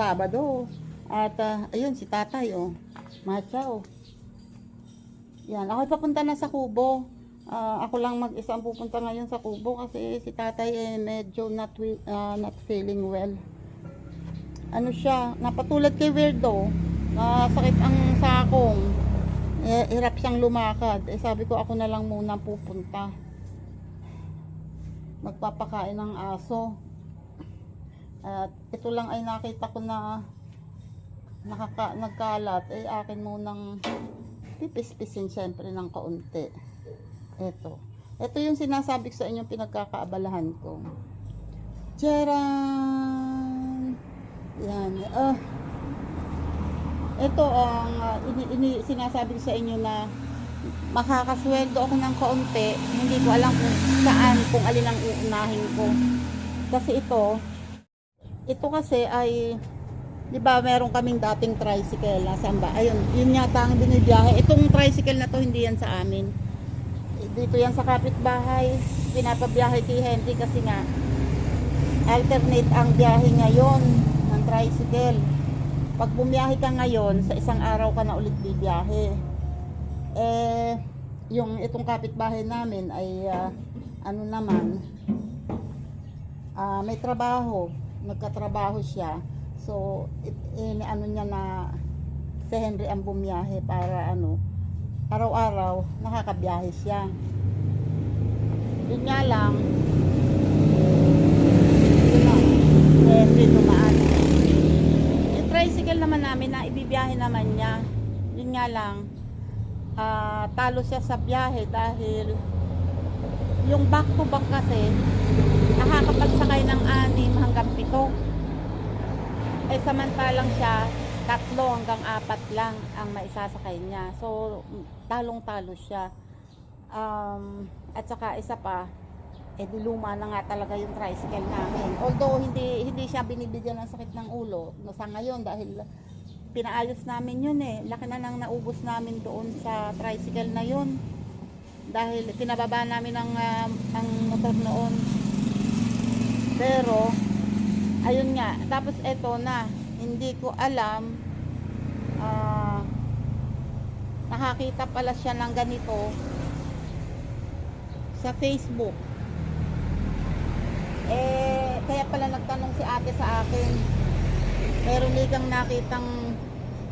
Sabado. At ah, ayun, si tatay, oh. Machaw. Yan, ako'y papunta na sa Kubo. Ah, ako lang mag-isa ang pupunta ngayon sa Kubo kasi si tatay eh, medyo not, ah, not feeling well. Ano siya, napatulad kay Weirdo. Na sakit ang sakong. Eh, hirap siyang lumakad. Eh, sabi ko ako na lang muna pupunta. Magpapakain ng aso. At ito lang ay nakita ko na nakaka, nagkalat. Eh, akin munang pipispisin syempre ng kaunti. Ito. Ito yung sinasabi ko sa inyo pinagkakaabalahan ko. Charan! Yan. Ah. ito ang ah, ini, ini- sinasabi ko sa inyo na makakasweldo ako ng kaunti. Hindi ko alam kung saan, kung alin ang uunahin ko. Kasi ito, ito kasi ay, di ba meron kaming dating tricycle, nasaan ba? Ayun, yun yata ang binibiyahe. Itong tricycle na to, hindi yan sa amin. Dito yan sa kapitbahay. Pinapabiyahe kay Henry kasi nga, alternate ang biyahe ngayon ng tricycle. Pag bumiyahe ka ngayon, sa isang araw ka na ulit bibiyahe. Eh, yung itong kapitbahay namin ay ah, ano naman, ah, may trabaho. Nagkatrabaho siya. So, it, ini ano niya na si Henry ang bumiyahe para ano, araw-araw nakakabiyahe siya. Yun nga lang, yun lang, Henry dumaan. Yung tricycle naman namin na ibibiyahe naman niya. Yun nga lang, ah, talo siya sa biyahe dahil yung back to back kasi nakakapagsakay ng anim hanggang pito. Eh samantalang siya, tatlo hanggang apat lang ang maisasakay niya. So, talong-talo siya. Um, at saka isa pa, eh luma na nga talaga yung tricycle namin. Although hindi hindi siya binibigyan ng sakit ng ulo no, sa ngayon dahil pinaayos namin yun eh. Laki na nang naubos namin doon sa tricycle na yun. Dahil pinababa namin ang, ah, ang motor noon. Pero, ayun nga. Tapos eto na. Hindi ko alam. ah, nakakita pala siya ng ganito sa Facebook. Eh, kaya pala nagtanong si ate sa akin. Meron din kang nakitang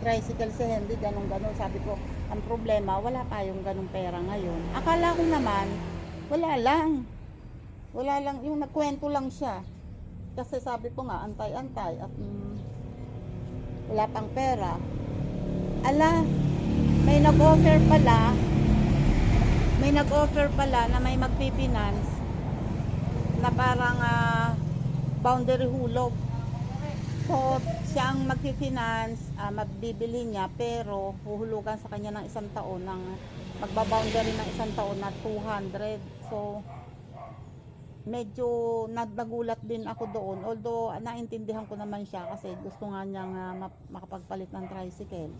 tricycle si Henry, ganun ganon Sabi ko, ang problema, wala tayong ganung pera ngayon. Akala ko naman, wala lang. Wala lang, yung nagkwento lang siya. Kasi sabi ko nga, antay-antay at mm, wala pang pera. Ala, may nag-offer pala, may nag-offer pala na may magpipinance na parang ah, boundary hulog. So, siya ang magpifinance, uh, magbibili niya, pero huhulugan sa kanya ng isang taon, ng magbaboundary ng isang taon na 200. So, medyo nagdagulat din ako doon. Although, naintindihan ko naman siya kasi gusto nga niyang ah, map- makapagpalit ng tricycle.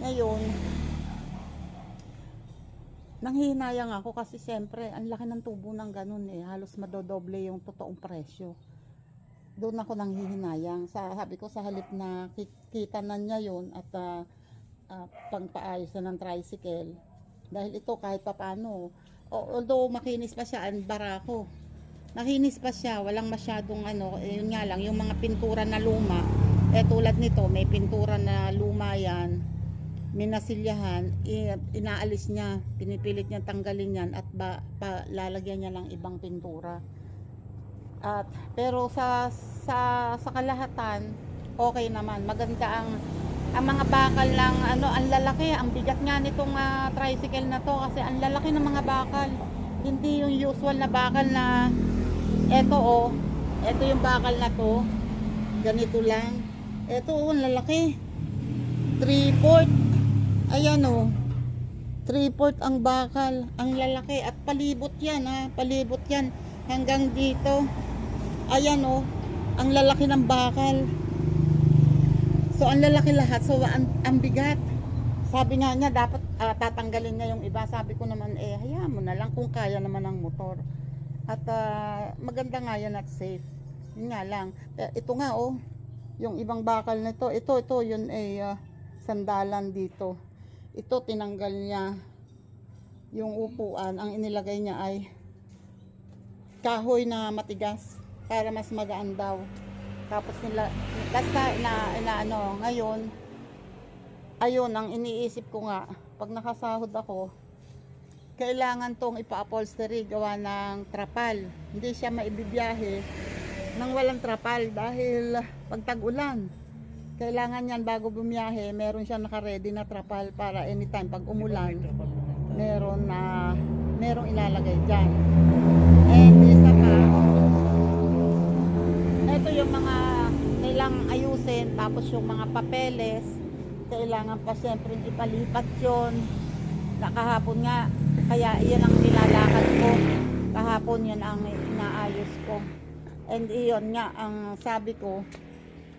Ngayon, nanghihinayang ako kasi siyempre, ang laki ng tubo ng ganun eh. Halos madodoble yung totoong presyo doon ako nang hihinayang. Sa, sabi ko sa halip na ki- kita na niya yun at uh, pangpaayos na ng tricycle. Dahil ito kahit papano, although makinis pa siya, ang barako. Makinis pa siya, walang masyadong ano, eh, yun nga lang, yung mga pintura na luma, eh tulad nito, may pintura na luma yan, minasilyahan, inaalis niya, pinipilit niya tanggalin yan at ba, pa, lalagyan niya ng ibang pintura. At pero sa sa sa kalahatan okay naman. Maganda ang ang mga bakal lang ano, ang lalaki, ang bigat nga nitong ah, tricycle na to kasi ang lalaki ng mga bakal. Hindi yung usual na bakal na eto oh, eto yung bakal na to. Ganito lang. Eto oh, ang lalaki. 3/4. Ayan oh. 3/4 ang bakal, ang lalaki at palibot 'yan ha, palibot 'yan hanggang dito. Ayan oh, ang lalaki ng bakal. So ang lalaki lahat, so ang, ang bigat. Sabi nga niya dapat ah, tatanggalin niya yung iba. Sabi ko naman, eh, hayaan mo na lang kung kaya naman ng motor. At ah, maganda nga yan at safe. Yun nga lang. Eh, ito nga, oh, yung ibang bakal nito, ito, ito, yun ay ah, sandalan dito. Ito, tinanggal niya yung upuan. Ang inilagay niya ay kahoy na matigas para mas magaan daw. Tapos nila, basta na, na ano, ngayon, ayun, ang iniisip ko nga, pag nakasahod ako, kailangan tong ipa-upholstery gawa ng trapal. Hindi siya maibibiyahe nang walang trapal dahil pag tag-ulan, kailangan yan bago bumiyahe, meron siya naka-ready na trapal para anytime pag umulan, meron na merong ilalagay dyan. And isa pa, ito yung mga kailangang ayusin, tapos yung mga papeles, kailangan pa siyempre ipalipat yon Nakahapon nga, kaya iyan ang nilalakad ko. Kahapon yan ang inaayos ko. And iyon nga, ang sabi ko,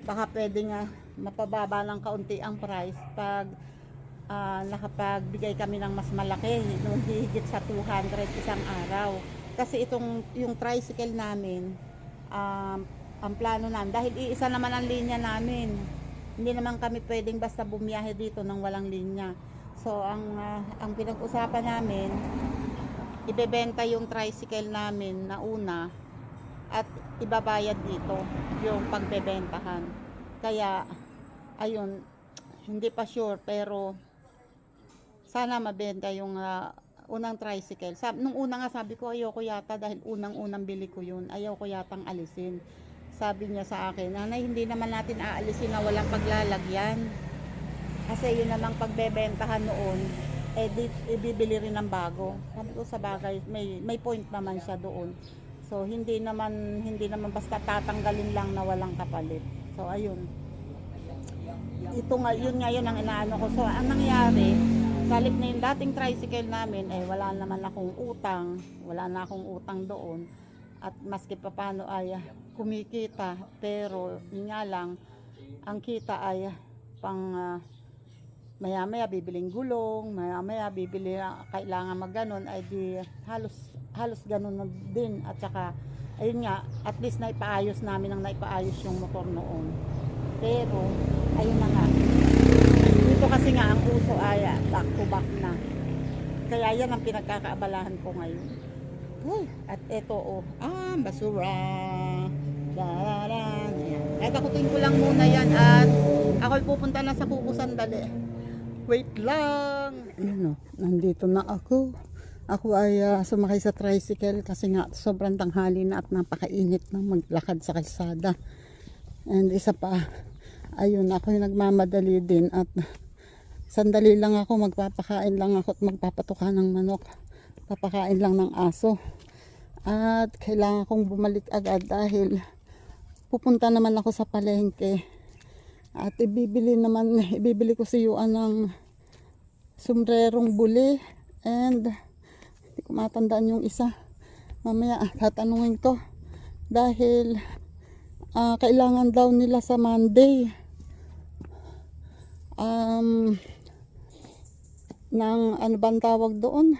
baka pwede nga mapababa ng kaunti ang price pag ah, nakapagbigay kami ng mas malaki, nung higit sa 200 isang araw. Kasi itong yung tricycle namin, um, ang plano namin, dahil iisa naman ang linya namin, hindi naman kami pwedeng basta bumiyahe dito nang walang linya. So, ang, ah, ang pinag-usapan namin, ibebenta yung tricycle namin na una at ibabayad dito yung pagbebentahan. Kaya, ayun, hindi pa sure pero sana mabenta yung ah, unang tricycle. Sab nung una nga sabi ko ayoko yata dahil unang-unang bili ko yun. Ayaw ko yatang alisin. Sabi niya sa akin, nanay hindi naman natin aalisin na walang paglalagyan. Kasi yun namang pagbebentahan noon, eh ibibili rin ng bago. Sabi ko sa bagay, may, may point naman siya doon. So hindi naman hindi naman basta tatanggalin lang na walang kapalit. So ayun. Ito nga yun nga yun ang inaano ko. So ang nangyari, salip na yung dating tricycle namin, eh wala naman akong utang, wala na akong utang doon. At maski pa paano ay kumikita, pero nga lang, ang kita ay pang ah, maya maya bibiling gulong, maya maya bibili kailangan magganon ay di halos halos ganun na din at saka ayun nga at least naipaayos namin ang naipaayos yung motor noon. Pero ayun na nga. Dito kasi nga ang uso ay back to back na. Kaya yan ang pinagkakaabalahan ko ngayon. Uy, at eto oh, ah, basura. Daran. Kahit akutin ko lang muna yan at ako'y pupunta na sa kuko sandali. Wait lang. Ayan o, nandito na ako. Ako ay ah, sumakay sa tricycle kasi nga sobrang tanghali na at napakainit na maglakad sa kalsada. And isa pa, ayun ako yung nagmamadali din at sandali lang ako, magpapakain lang ako at magpapatuka ng manok. Papakain lang ng aso. At kailangan kong bumalik agad dahil pupunta naman ako sa palengke. At ibibili naman, ibibili ko si Yuan ng sombrerong buli and hindi ko matandaan yung isa. Mamaya ah, tatanungin ko dahil ah, kailangan daw nila sa Monday. Um, ng ano ba tawag doon?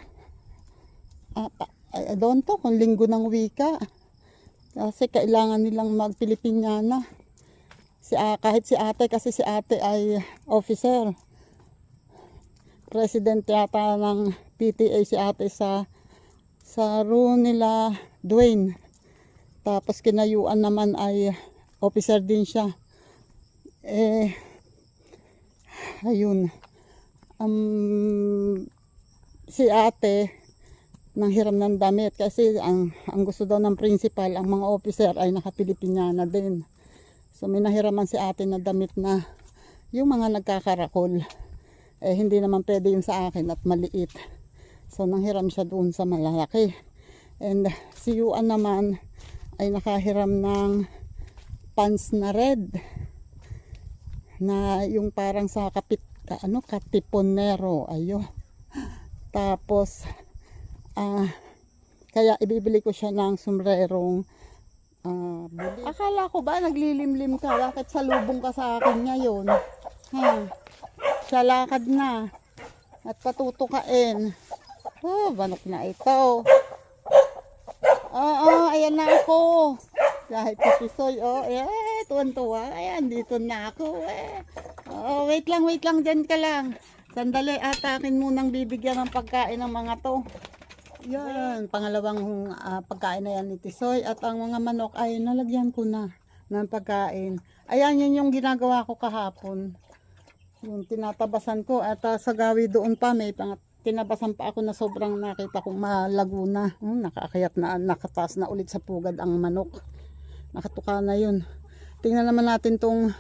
Pa- ay, doon to, kung linggo ng wika. Kasi kailangan nilang mag-Pilipinyana. Si, ah, kahit si ate, kasi si ate ay officer. President yata ng PTA si ate sa sa room nila Dwayne. Tapos kinayuan naman ay officer din siya. Eh, ayun. Um, si ate nang hiram ng damit kasi ang, ang gusto daw ng principal, ang mga officer ay naka-Pilipinyana din. So may nahiraman si ate na damit na yung mga nagkakarakol. Eh hindi naman pwede yung sa akin at maliit. So nanghiram siya doon sa malalaki. And si Yuan naman ay nakahiram ng pants na red na yung parang sa kapit ka, ano katiponero ayo tapos ah kaya ibibili ko siya ng sombrerong ah buli. akala ko ba naglilimlim ka bakit salubong ka sa akin ngayon ha sa lakad na At patutukain. Oh, banok na ito. Oo, ayan na ako. Kahit si Tisoy, oh, eh, tuwan-tuwa. Ayan, dito na ako, eh. Oh, wait lang, wait lang, dyan ka lang. Sandali, at akin munang bibigyan ng pagkain ng mga to. Yan, pangalawang ah, pagkain na yan ni Tisoy. At ang mga manok ay nalagyan ko na ng pagkain. Ayan, yun yung ginagawa ko kahapon. Yung tinatabasan ko at ah, sa gawi doon pa may pang tinabasan pa ako na sobrang nakita kong malago na. Hmm, nakaakayat na, nakataas na ulit sa pugad ang manok. Nakatuka na yun. Tingnan naman natin tong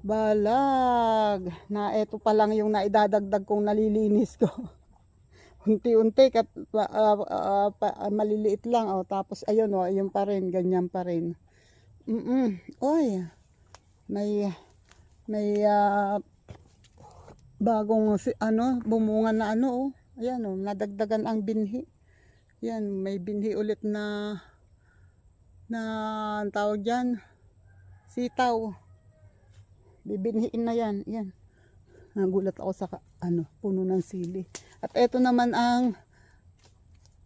balag na eto pa lang yung naidadagdag kong nalilinis ko. Unti-unti kat ah, ah, pa- ah, maliliit lang oh tapos ayun oh ayun pa rin ganyan pa rin. Mm. Oy. May may ah, bagong ano bumunga na ano oh. Ayan oh nadagdagan ang binhi. Yan may binhi ulit na na ang tawag diyan sitaw. Bibinhiin na yan. Yan. Nagulat ako sa ano, puno ng sili. At eto naman ang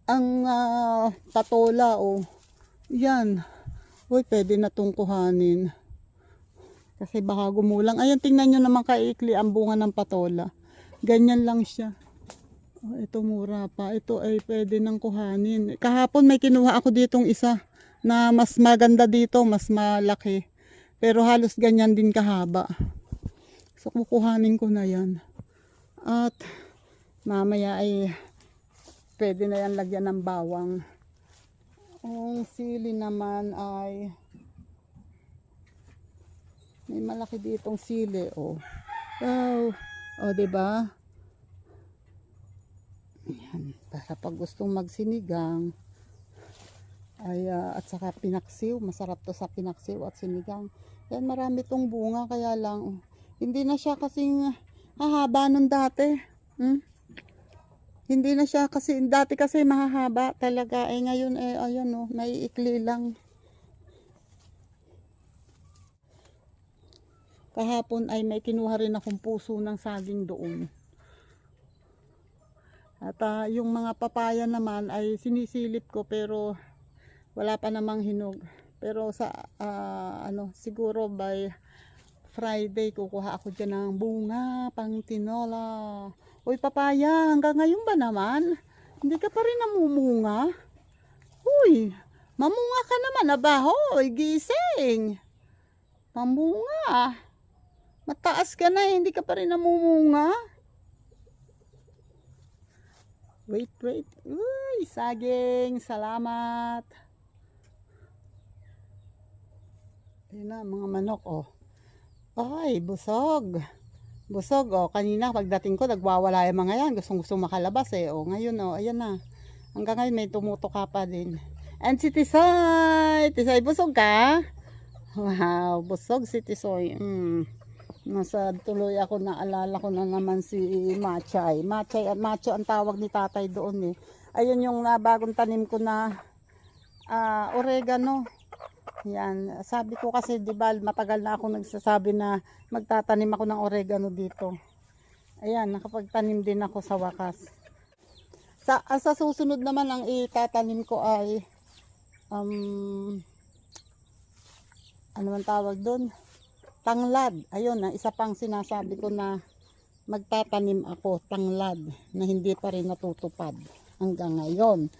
ang ah, patola o yan. Uy, pwede na tong kuhanin. Kasi baka gumulang. Ayan, tingnan nyo naman kaikli ang bunga ng patola. Ganyan lang siya. Oh, ito mura pa. Ito ay pwede nang kuhanin. Kahapon may kinuha ako ditong isa na mas maganda dito, mas malaki. Pero halos ganyan din kahaba. So kukuhanin ko na yan. At mamaya ay pwede na yan lagyan ng bawang. Ang sili naman ay may malaki ditong sili oh. Wow. Oh, 'di ba? Yan, para pag gustong magsinigang ay ah, at saka pinaksiw, masarap to sa pinaksiw at sinigang. Yan marami tong bunga kaya lang oh, hindi na siya kasing hahaba nung dati. Hmm? Hindi na siya kasi dati kasi mahahaba talaga eh ngayon eh ayan oh, may ikli lang. Kahapon ay may kinuha rin akong puso ng saging doon. At ah, yung mga papaya naman ay sinisilip ko pero wala pa namang hinog. Pero sa ah, ano siguro by Friday kukuha ako dyan ng bunga pang tinola. Uy papaya, hanggang ngayon ba naman? Hindi ka pa rin namumunga? Uy, mamunga ka naman aba, hoy, gising. Mamunga. Mataas ka na, eh, hindi ka pa rin namumunga. Wait, wait. Uy, saging. Salamat. Ayun na, mga manok, oh. Ay, busog. Busog, oh. Kanina, pagdating ko, nagwawala yung mga yan. Gustong gusto makalabas, eh. Oh, ngayon, oh. Ayan na. Hanggang ngayon, may tumutuka pa din. And si Tisoy. Tisoy, busog ka? Wow, busog si Tisoy. Mm. Nasa tuloy ako, naalala ko na naman si Machay. Machay, Macho ang tawag ni tatay doon, eh. Ayun yung na, bagong tanim ko na ah, oregano. Yan. Sabi ko kasi, di ba, matagal na ako nagsasabi na magtatanim ako ng oregano dito. Ayan, nakapagtanim din ako sa wakas. Sa, ah, sa susunod naman, ang itatanim ko ay, um, ano man tawag doon? Tanglad. Ayun, na isa pang sinasabi ko na magtatanim ako, tanglad, na hindi pa rin natutupad hanggang ngayon.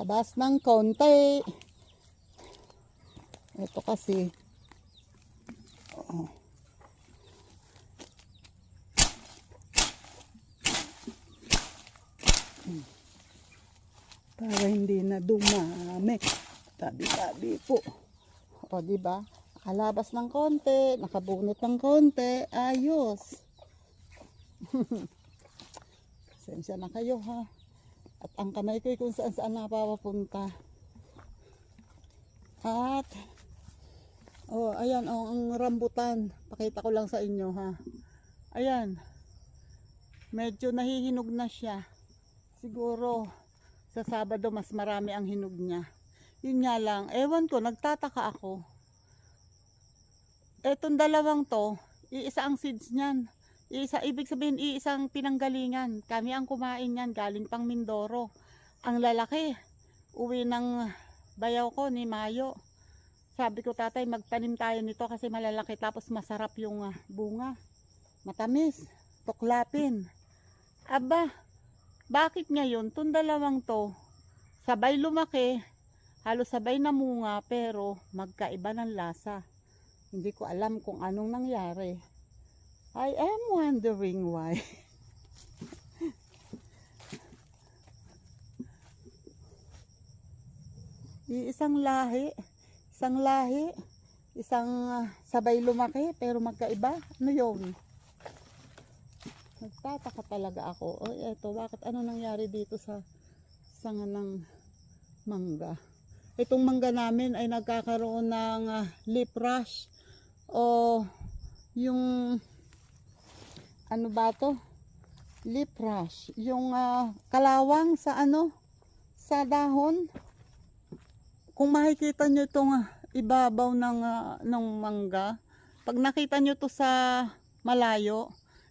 Tabas ng konti. Ito kasi. Hmm. Para hindi na dumami. Tabi-tabi po. O, ba? Nakalabas ng konti, nakabunot ng konti, ayos. Sensya na kayo ha. At ang kamay ko ay kung saan saan napapapunta. At, oh, ayan, oh, ang rambutan. Pakita ko lang sa inyo, ha. Ayan. Medyo nahihinog na siya. Siguro, sa Sabado, mas marami ang hinog niya. Yun nga lang, ewan ko, nagtataka ako. Etong dalawang to, iisa ang seeds niyan. Iisa, ibig sabihin, iisang pinanggalingan. Kami ang kumain niyan, galing pang Mindoro. Ang lalaki, uwi ng bayaw ko ni Mayo. Sabi ko, tatay, magtanim tayo nito kasi malalaki tapos masarap yung ah, bunga. Matamis, tuklapin. Aba, bakit ngayon, tong dalawang to, sabay lumaki, halos sabay namunga, pero magkaiba ng lasa. Hindi ko alam kung anong nangyari. I am wondering why. Iisang lahi, isang lahi, isang ah, sabay lumaki, pero magkaiba. Ano yun? Nagtataka talaga ako. O eto, bakit ano nangyari dito sa sanga ng mangga? Itong mangga namin ay nagkakaroon ng ah, lip rash o yung ano ba to? Lip rash. Yung ah, kalawang sa ano? Sa dahon. Kung makikita nyo itong ah, ibabaw ng, ah, ng mangga, pag nakita nyo to sa malayo,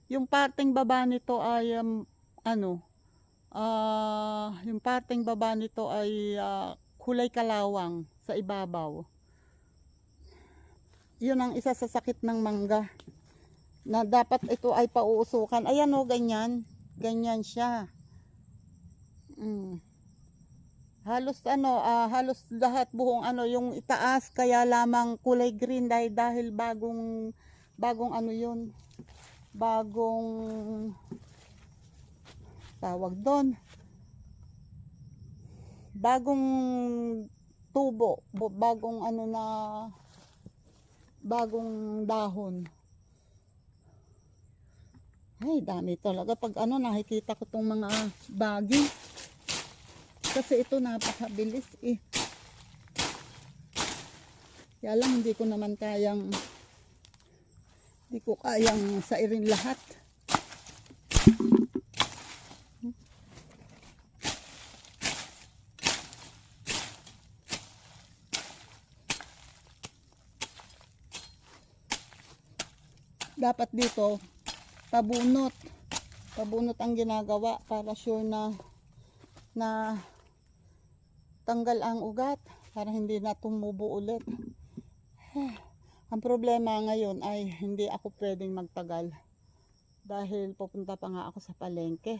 yung parteng baba nito ay um, ano ah yung parteng baba nito ay ah, kulay kalawang sa ibabaw yun ang isa sa sakit ng mangga na dapat ito ay pauusukan. Ayan o ganyan. Ganyan siya. Mm. halos ano ah, halos lahat buong ano yung itaas kaya lamang kulay green dahil dahil bagong bagong ano yun bagong tawag doon bagong tubo bo- bagong ano na bagong dahon ay dami talaga. Pag ano nakikita ko tong mga bagi kasi ito napakabilis eh. Kaya lang hindi ko naman kayang hindi ko kayang sairin lahat. Dapat dito, pabunot. Pabunot ang ginagawa para sure na na tanggal ang ugat para hindi na tumubo ulit. Ang problema ngayon ay hindi ako pwedeng magtagal dahil pupunta pa nga ako sa palengke.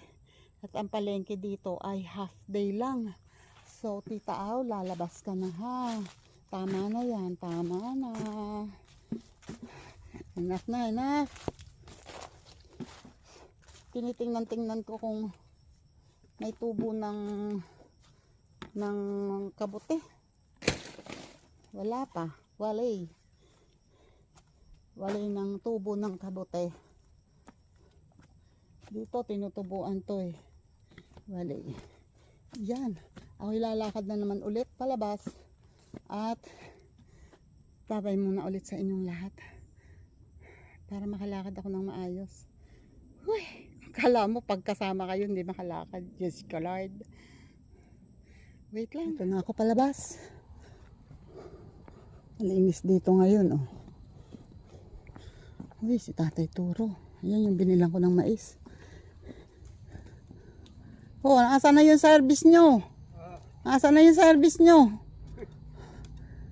At ang palengke dito ay half day lang. So, tita Aw, lalabas ka na ha. Tama na yan, tama na. Enough na, enough. Tinitingnan-tingnan ko kung may tubo ng ng kabuti. Wala pa. Wala eh walay ng tubo ng kabote. Dito tinutubuan to eh. Walay. Yan. Ako lalakad na naman ulit palabas. At babay muna ulit sa inyong lahat. Para makalakad ako ng maayos. Huy, kala mo pagkasama kayo hindi makalakad Jessica Lord wait lang ito na ako palabas malinis dito ngayon oh Uy, si Tatay Turo. Ayan yung binilang ko ng mais. Oh, nasa na yung service nyo? Nasa na yung service nyo?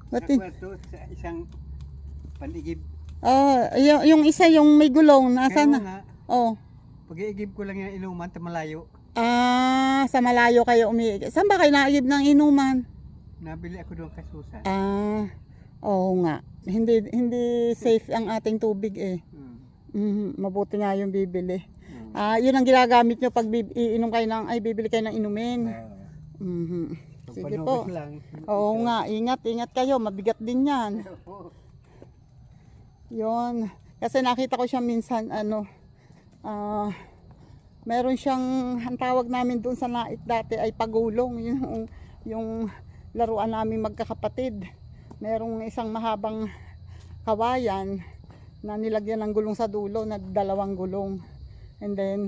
Ba't i- Sakwato sa isang panigib. Oh, yung, yung isa yung may gulong, nasa na? Oh. Pag-iigib ko lang yung inuman ta malayo. Ah, sa malayo kayo umiigib. Saan ba kayo naigib ng inuman? Nabili ako doon kasusan. Ah, oo nga. Hindi hindi safe ang ating tubig eh. Hmm. Mhm, mabuti nga yung bibili. Hmm. Ah, yun ang ginagamit nyo pag iinom kayo ng, ay bibili kayo ng inumin. Mhm. pag Sige po. lang. Oo nga, ingat, ingat kayo. Mabigat din yan. Yon. Kasi nakita ko siya minsan, ano, ah, meron siyang, ang tawag namin doon sa naik dati ay pagulong. Yung, yung laruan namin magkakapatid. Merong isang mahabang kawayan na nilagyan ng gulong sa dulo na dalawang gulong. And then,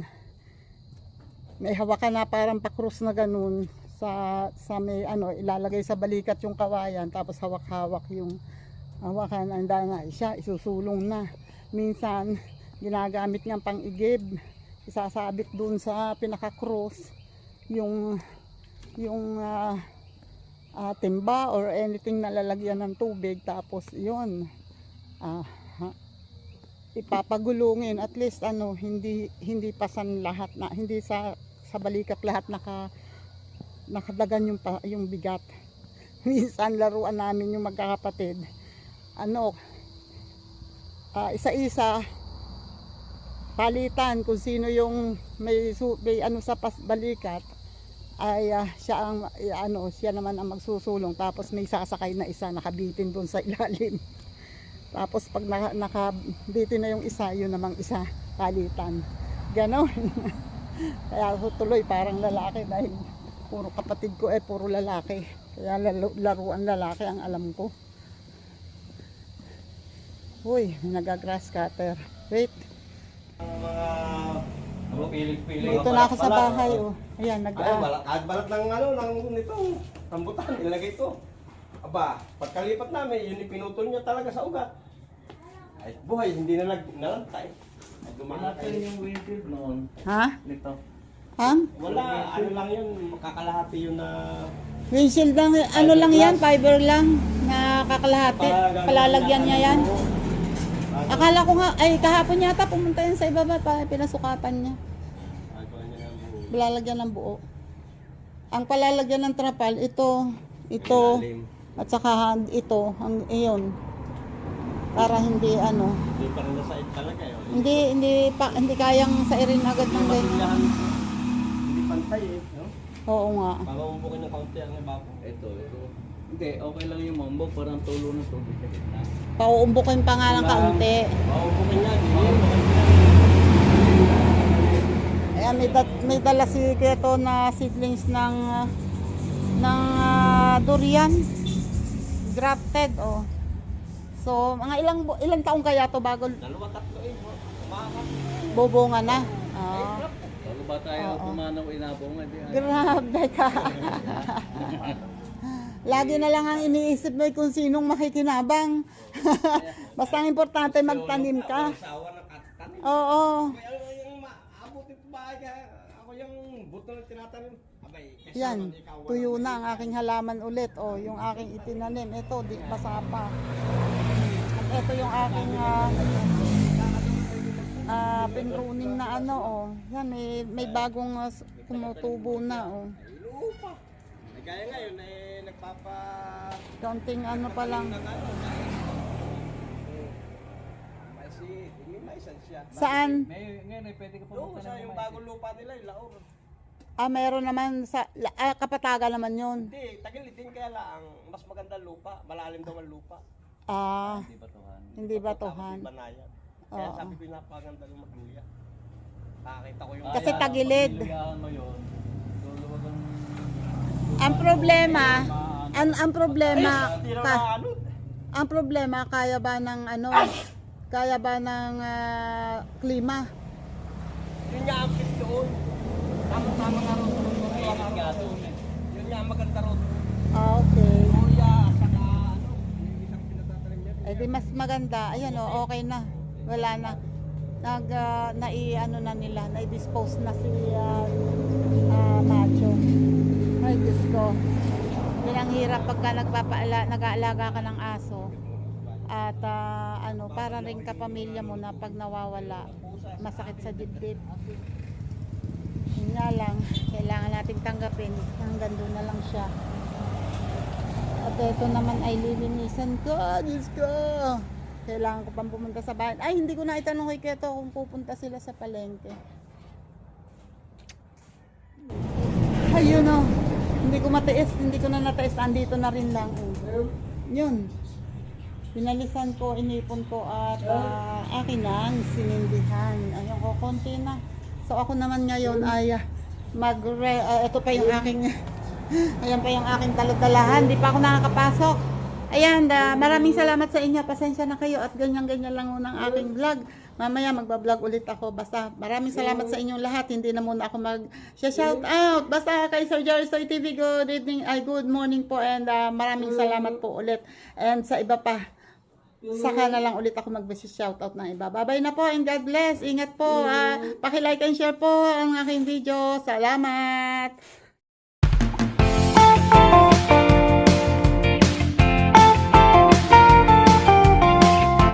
may hawakan na parang pakrus na ganun. sa sa may ano ilalagay sa balikat yung kawayan tapos hawak-hawak yung hawakan ang dana siya isusulong na minsan ginagamit niyang pang igib isasabit dun sa pinaka-cross yung yung ah, ah, timba or anything na lalagyan ng tubig. Tapos yun ha- ipapagulungin. At least ano hindi hindi pasan lahat na hindi sa sa balikat lahat naka nakadagan yung yung bigat. Minsan laruan namin yung magkakapatid. Ano ah, isa-isa palitan kung sino yung may, may ano sa pas, balikat ay ah, siya ang eh, ano siya naman ang magsusulong. Tapos may sasakay na isa nakabitin doon sa ilalim. Tapos pag naka, nakabitin na yung isa yun namang isa palitan. Ganon. Kaya tuloy parang lalaki dahil puro kapatid ko eh puro lalaki. Kaya lalo, laruan lalaki ang alam ko. Uy, nagagrass cutter. Wait, mga pilig-pilig. dito na ako sa bahay. Oh. Ayan, nag, Ay, balat, balat ng ano, ng nito, rambutan, ilagay ito. Aba, pagkalipat namin, yun pinutol niya talaga sa ugat. Ay, buhay, hindi na nag, nalantay. Ay, dumakay. yung windshield noon. ha? Nito. Ha? Wala, ano lang yun, makakalahati yun na... Windshield lang, ano lang yan, fiber lang, na kakalahati. Palalagyan niya yan. Akala ko nga, ay kahapon yata pumunta yan sa ibaba pa, pinasukatan niya. Niya ng buo. Palalagyan ng buo. Ang palalagyan ng trapal, ito, ito, at saka hand- ito, ang iyon. Para hindi ano, Hindi pa rin nasa talaga eh. hindi hindi pa hindi kayang sa irin agad ng ganyan. Hindi pantay eh. No? Oo nga. Pangumbukin ng kaunti ang ibabaw. Ito, ito. Hindi, okay lang yung mambo. Parang tulo ng tubig sa gitna. Pauumbukin pa nga ng kaunti. Pangumbukin niya. Ayan, may, da- may dala si Keto na seedlings ng ng ah, durian. Grafted, oh. So, mga ilang ilang taong kaya to bago Dalawa, tatlo eh. Bubunga na? Ah, Bago ba tayo Oo. pumanaw inabong? Hindi, ano. grabe ka. Lagi na lang ang iniisip mo eh kung sinong makikinabang. Basta ang importante magtanim ka. Oo. Ako yung buto ng tinatanim. Yan, tuyo na ang aking halaman ulit. O, yung aking itinanim. Ito, di basa pa. At ito yung aking ah ah, pinruning na ano, oh. Yan, may, may bagong ah, tumutubo na, oh. Inuupa. Eh, Kaya ngayon, eh, nagpapa... Kaunting ano pa lang. Ano, mais. Eh, si- may siya. Saan? May, ngayon ay pwede ka Oo, pumunta sa ng yung bagong lupa nila, yung laor. Ah, meron naman sa, la- ah, kapataga naman yun. Hindi, tagilitin kaya lang, mas maganda lupa, malalim daw ang lupa. Ah, Hindi batuhan. hindi ba tohan? Tapos banayan. Kaya Oo. sabi ko napakaganda yung magluya. Nakakita ko yung... Kasi Kaya, tagilid. pag niluyahan mo yun, luluwag ang... Ang problema, ang, ang problema, ka, ang problema, kaya ba ng ano, kaya ba ng ah, klima? Yun nga ang pis doon. Tama-tama nga ron. Yun nga ang maganda ron. Ah, okay. Luya, saka ano, yung isang pinatatanim niya. Eh di mas maganda. Ayan o, okay na. Wala na. Nag, ah, nai, ano na nila, nai-dispose na si ah, ah, Macho. Ay, Diyos ko. Yun ang hirap pagka nagpapaala, nag-aalaga ka ng aso. At ah, ano, para rin kapamilya mo na pag nawawala, masakit sa dibdib. Yun nga lang, kailangan nating tanggapin. Hanggang doon na lang siya. At ito naman ay lilinisan ko. Diyos ko. Kailangan ko pang pumunta sa bahay. Ay, hindi ko na itanong kay Keto kung pupunta sila sa palengke. Ayun o. Hindi ko matiis. Hindi ko na natiis. Andito na rin lang. oh. Yun. Pinalisan ko, inipon ko at ah, akin na sinindihan. Ayun ko, konti na. So ako naman ngayon ay ah, magre... ah, ito pa yung aking... Ayan pa yung aking daladalahan. Di pa ako nakakapasok. Ayan, da, maraming salamat sa inyo. Pasensya na kayo at ganyan-ganyan lang muna ang aking vlog. Mamaya magbablog ulit ako. Basta maraming salamat sa inyong lahat. Hindi na muna ako mag-shout out. Basta kay Sir Jerry Soy TV, good evening, ay good morning po and ah, maraming salamat po ulit. And sa iba pa, saka na lang ulit ako mag-shoutout ng iba. Bye-bye na po and God bless. Ingat po. ah. paki-like and share po ang aking video. Salamat.